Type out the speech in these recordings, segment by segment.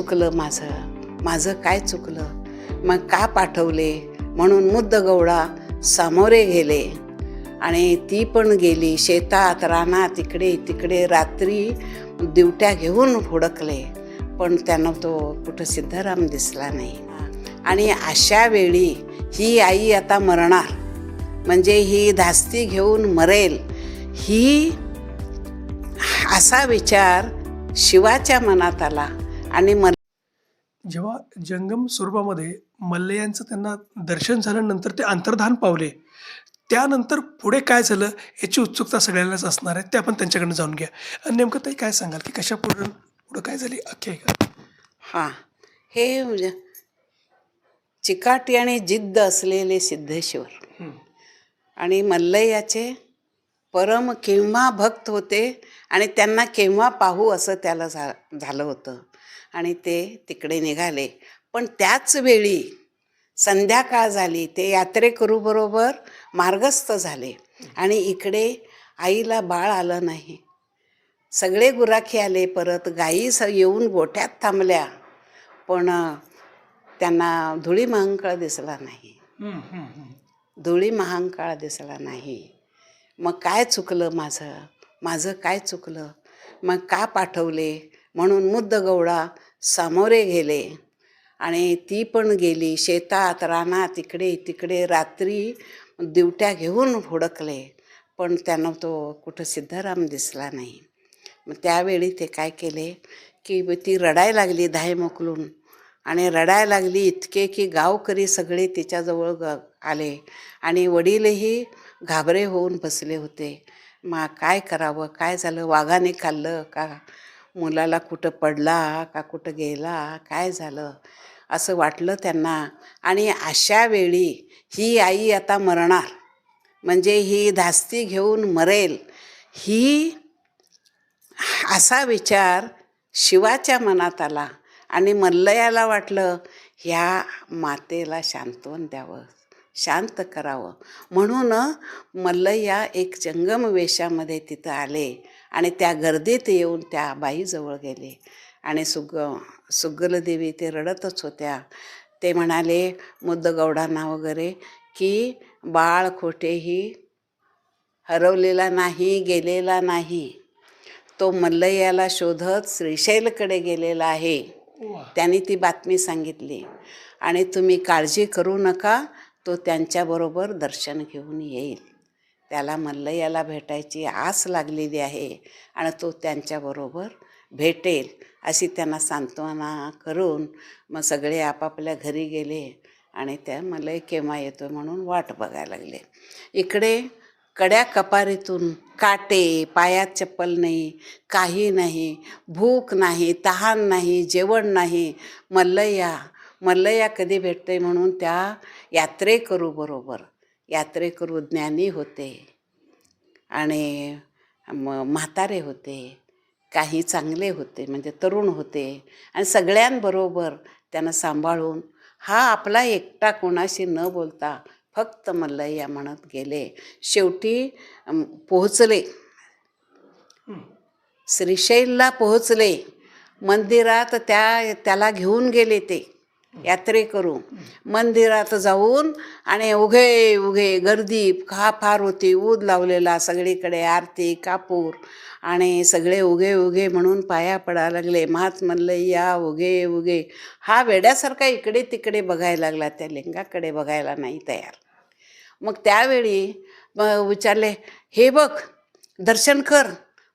चुकलं माझं? माझं काय चुकलं? मग का पाठवले? म्हणून मुद्द गौडा सामोरे गेले. आणि ती पण गेली शेतात रानात तिकडे तिकडे रात्री दिवट्या घेऊन हुडकले पण त्यांना तो कुठं सिद्धाराम दिसला नाही. आणि अशा वेळी ही आई आता मरणार. म्हणजे ही धास्ती घेऊन मरेल. ही असा विचार शिवाच्या मनात आला. आणि म जेव्हा जंगम स्वरूपामध्ये मल्लयांचं त्यांना दर्शन झाल्यानंतर ते अंतर्धान पावले त्यानंतर पुढे काय झालं याची उत्सुकता सगळ्यांनाच असणार आहे ते आपण त्यांच्याकडनं जाणून घ्या. आणि नेमकं ताई काय सांगाल की कशा पुढं पुढं काय झाली आख्यायिका? हां हे म्हणजे चिकाटी आणि जिद्द असलेले सिद्धेश्वर. आणि मल्लयाचे परम केव्हा भक्त होते आणि त्यांना केव्हा पाहू असं त्याला झा झालं होतं. आणि ते तिकडे निघाले. पण त्याच वेळी संध्याकाळ झाली ते यात्रेकरूबरोबर मार्गस्थ झाले आणि इकडे आईला बाळ आलं नाही. सगळे गुराखी आले परत गायी स येऊन गोठ्यात थांबल्या पण त्यांना धुळी महांकाळ दिसला नाही. धुळी महांकाळ दिसला नाही. मग काय चुकलं माझं? माझं काय चुकलं? मग का पाठवले? म्हणून मुद्दगौडा सामोरे गेले. आणि ती पण गेली शेतात रानात इकडे तिकडे रात्री दिवट्या घेऊन हुडकले पण त्यांना तो कुठं सिद्धाराम दिसला नाही. मग त्यावेळी ते काय केले? की ती रडायला लागली धाय मोकलून. आणि रडायला लागली इतके की गावकरी सगळे तिच्याजवळ ग आले. आणि वडीलही घाबरे होऊन बसले होते. मा काय करावं? काय झालं? वाघाने खाल्लं का? मुलाला कुठं पडला का कुठं गेला काय झालं? असं वाटलं त्यांना. आणि अशा वेळी ही आई आता मरणार. म्हणजे ही धास्ती घेऊन मरेल. ही असा विचार शिवाच्या मनात आला. आणि मल्लयाला वाटलं ह्या मातेला शांतवन द्यावं. शांत करावं. म्हणून मल्लय्या एक जंगम वेशामध्ये तिथं आले. आणि त्या गर्दीत येऊन त्या बाईजवळ गेले. आणि सुग सुग्गलदेवी ते रडतच होत्या. ते म्हणाले मुद्दगौडांना वगैरे की बाळ खोटेही हरवलेला नाही गेलेला नाही. तो मल्लय्याला शोधत श्रीशैलकडे गेलेला आहे. त्यांनी ती बातमी सांगितली. आणि तुम्ही काळजी करू नका तो त्यांच्याबरोबर दर्शन घेऊन येईल. त्याला मल्लयाला भेटायची आस लागलेली आहे आणि तो त्यांच्याबरोबर भेटेल अशी त्यांना सांत्वना करून मग सगळे आपापल्या घरी गेले आणि त्या मला केव्हा येतो म्हणून वाट बघायला लागले. इकडे कड्या कपारीतून काटे पायात चप्पल नाही काही नाही भूक नाही तहान नाही जेवण नाही. मल्लया मल्लया कधी भेटते म्हणून त्या यात्रेकरू बरोबर यात्रेकरू ज्ञानी होते आणि म म्हातारे होते काही चांगले होते म्हणजे तरुण होते आणि सगळ्यांबरोबर त्यानं सांभाळून हा आपला एकटा कोणाशी न बोलता फक्त मल्लय्या म्हणत गेले. शेवटी पोहोचले. श्रीशैलला पोहोचले. मंदिरात त्या त्याला घेऊन गेले ते. यात्रेकरू मंदिरात जाऊन आणि उघे उघे गर्दी खा फार होती. ऊद लावलेला सगळीकडे आरती कापूर आणि सगळे उघे उघे म्हणून पाया पडायला लागले. महात म्हणलं या उगे उघे. हा वेड्यासारखा इकडे तिकडे बघायला लागला. त्या लिंगाकडे बघायला नाही तयार. मग त्यावेळी विचारले हे बघ दर्शन कर.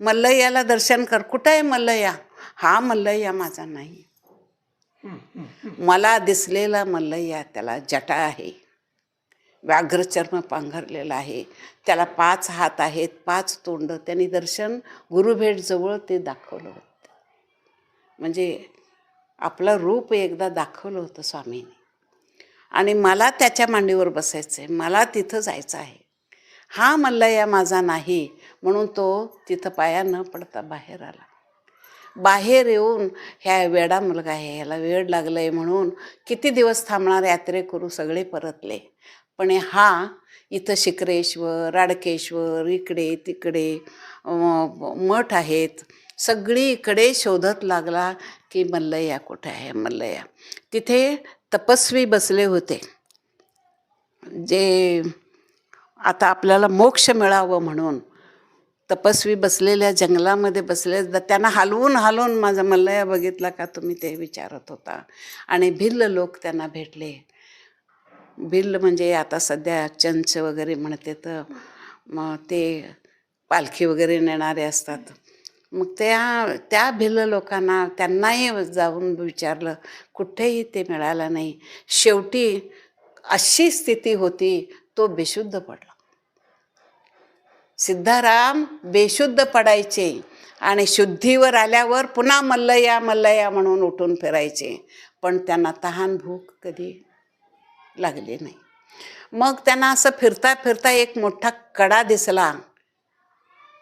मल्लय्याला दर्शन कर. कुठं आहे मल्लया हा मल्लय्या माझा नाही. मला दिसलेला मल्लय्या त्याला जटा आहे. व्याघ्रचर्म पांघरलेला आहे. त्याला पाच हात आहेत पाच तोंड. त्यांनी दर्शन गुरुभेटजवळ ते दाखवलं होतं. म्हणजे आपलं रूप एकदा दाखवलं होतं स्वामीने. आणि मला त्याच्या मांडीवर बसायचं आहे मला तिथं जायचं आहे. हा मल्लया माझा नाही. म्हणून तो तिथं पाया न पडता बाहेर आला. बाहेर येऊन ह्या वेडा मुलगा आहे ह्याला वेळ लागलं आहे म्हणून किती दिवस थांबणार यात्रेकरू सगळे परतले. पण हा इथं शिकरेश्वर राडकेश्वर इकडे तिकडे मठ आहेत. सगळीकडे शोधत लागला की मल्लया कुठे आहे? मल्लया. तिथे तपस्वी बसले होते. जे आता आपल्याला मोक्ष मिळावं म्हणून तपस्वी बसलेल्या जंगलामध्ये बसले त्यांना हलवून हलवून माझा मल्लया बघितला का तुम्ही ते विचारत होता. आणि भिल्ल लोक त्यांना भेटले. भिल्ल म्हणजे आता सध्या चंच वगैरे म्हणते तर मग ते पालखी वगैरे नेणारे असतात. मग त्या त्या भिल्ल लोकांना त्यांनाही जाऊन विचारलं कुठेही ते मिळालं नाही. शेवटी अशी स्थिती होती तो बेशुद्ध पडला. सिद्धाराम बेशुद्ध पडायचे आणि शुद्धीवर आल्यावर पुन्हा मल्लया मल्लया म्हणून उठून फिरायचे. पण त्यांना तहान भूक कधी लागली नाही. मग त्यांना असं फिरता फिरता एक मोठा कडा दिसला.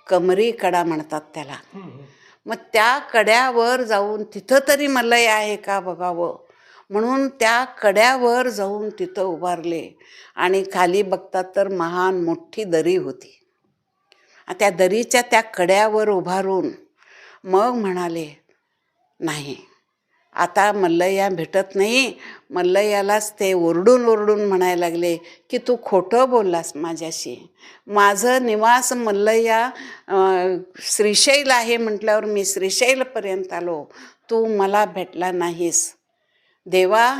कमरी कडा म्हणतात त्याला. मग त्या कड्यावर जाऊन तिथं तरी मल्लया आहे का बघावं? म्हणून त्या कड्यावर जाऊन तिथं उभारले. आणि खाली बघतात तर महान मोठी दरी होती. त्या दरीच्या त्या कड्यावर उभारून मग म्हणाले नाही आता मल्लया भेटत नाही. मल्लयालाच ते ओरडून ओरडून म्हणायला लागले की तू खोटं बोललास माझ्याशी. माझं निवास मल्लया श्रीशैल आहे म्हटल्यावर मी श्रीशैलपर्यंत आलो. तू मला भेटला नाहीस. देवा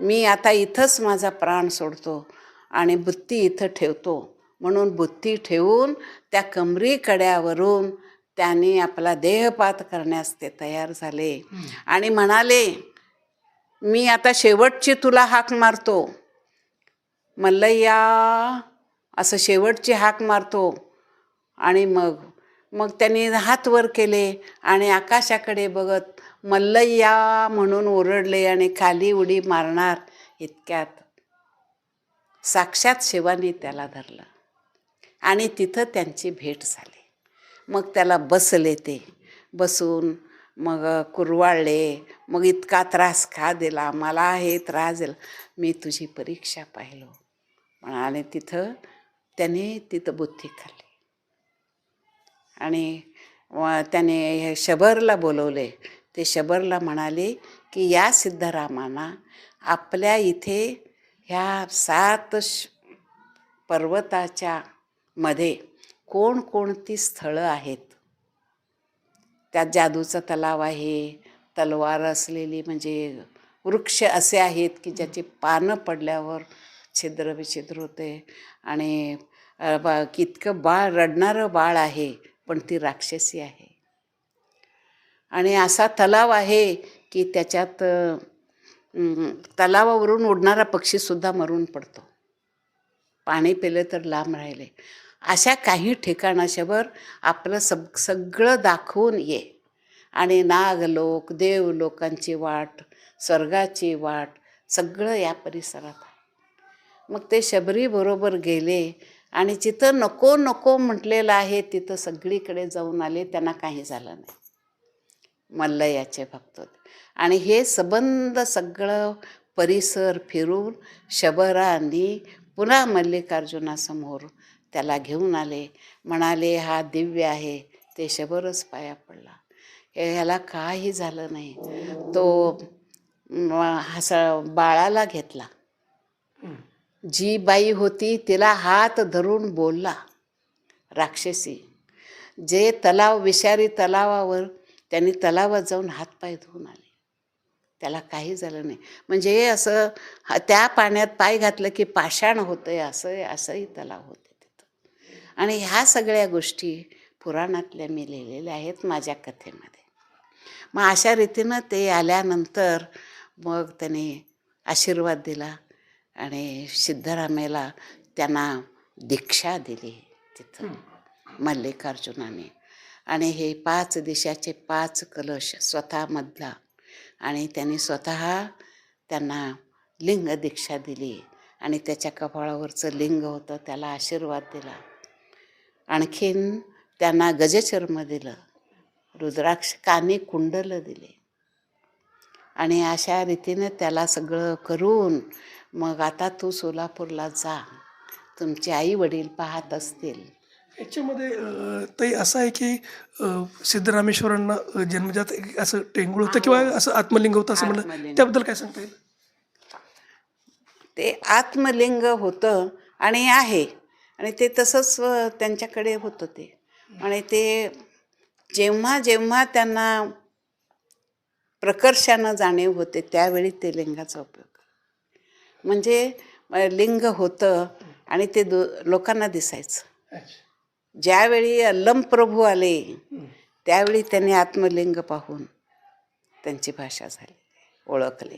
मी आता इथंच माझा प्राण सोडतो आणि बुत्ती इथं ठेवतो. म्हणून बुत्ती ठेवून त्या कमरी कड्यावरून त्यांनी आपला देहपात करण्यास ते तयार झाले. आणि म्हणाले मी आता शेवटची तुला हाक मारतो. मल्लय्या असं शेवटची हाक मारतो. आणि मग मग त्यांनी हात वर केले आणि आकाशाकडे बघत मल्लय्या म्हणून ओरडले आणि खाली उडी मारणार इतक्यात साक्षात शिवानी त्याला धरलं. आणि तिथं त्यांची भेट झाली. मग त्याला बसले ते. बसून मग कुरवाळले. मग इतका त्रास का दिला? मला हे त्रास दिला. मी तुझी परीक्षा पाहिलो. म्हणाले तिथं त्याने तिथं बुद्धी खाल्ली. आणि त्याने हे शबरला बोलवले. ते शबरला म्हणाले की या सिद्धरामांना आपल्या इथे ह्या सात श पर्वताच्या मध्ये कोणकोणती स्थळं आहेत? त्यात जादूचा तलाव आहे तलवार असलेली म्हणजे वृक्ष असे आहेत की ज्याची पानं पडल्यावर छिद्र विछिद्र होते आणि बा कितकं बाळ रडणारं बाळ आहे पण ती राक्षसी आहे. आणि असा तलाव आहे की त्याच्यात तलावावरून उडणारा पक्षीसुद्धा मरून पडतो. पाणी पिलं तर लांब राहिले. अशा काही ठिकाणाशावर आपलं सग सगळं दाखवून ये. आणि नागलोक देवलोकांची वाट स्वर्गाची वाट सगळं या परिसरात आहे. मग ते शबरीबरोबर गेले आणि जिथं नको नको म्हटलेलं आहे तिथं सगळीकडे जाऊन आले त्यांना काही झालं नाही. मल्लयाचे भक्त आणि हे सबंध सगळं परिसर फिरून शबरांनी पुन्हा मल्लिकार्जुनासमोर त्याला घेऊन आले. म्हणाले हा दिव्य आहे. ते शबरच पाया पडला. ह्याला काही झालं नाही. तो हसा बाळाला घेतला. जी बाई होती तिला हात धरून बोलला राक्षसी जे तलाव विषारी तलावावर त्यांनी तलावात जाऊन हातपाय धुवून आले. त्याला काही झालं नाही. म्हणजे असं त्या पाण्यात पाय घातलं की पाषाण होतंय असं असंही तलाव होतं आणि ह्या सगळ्या गोष्टी पुराणातल्या मी लिहिलेल्या आहेत माझ्या कथेमध्ये. मग अशा रीतीनं ते आल्यानंतर मग त्याने आशीर्वाद दिला आणि सिद्धरामेला त्यांना दीक्षा दिली तिथं मल्लिकार्जुनाने. आणि हे पाच दिशाचे पाच कलश स्वतःमधला आणि त्यांनी स्वतः त्यांना लिंग दीक्षा दिली आणि त्याच्या कपाळावरचं लिंग होतं त्याला आशीर्वाद दिला. आणखीन त्यांना गजचर्म दिलं. रुद्राक्ष कानी कुंडलं दिले. आणि अशा रीतीनं त्याला सगळं करून मग आता तू सोलापूरला जा. तुमचे आई वडील पाहत असतील. याच्यामध्ये ताई असं आहे की सिद्धरामेश्वरांना जन्मजात एक असं टेंगुळ होतं किंवा असं आत्मलिंग होतं असं म्हणलं. त्याबद्दल काय सांगता येईल? ते आत्मलिंग होतं आणि आहे. आणि ते तसंच त्यांच्याकडे होतं ते. आणि ते जेव्हा जेव्हा त्यांना प्रकर्षानं जाणीव होते त्यावेळी ते लिंगाचा उपयोग. म्हणजे लिंग होतं आणि ते दो लोकांना दिसायचं. ज्यावेळी अल्लम प्रभू आले त्यावेळी त्यांनी आत्मलिंग पाहून त्यांची भाषा झाली ओळखली.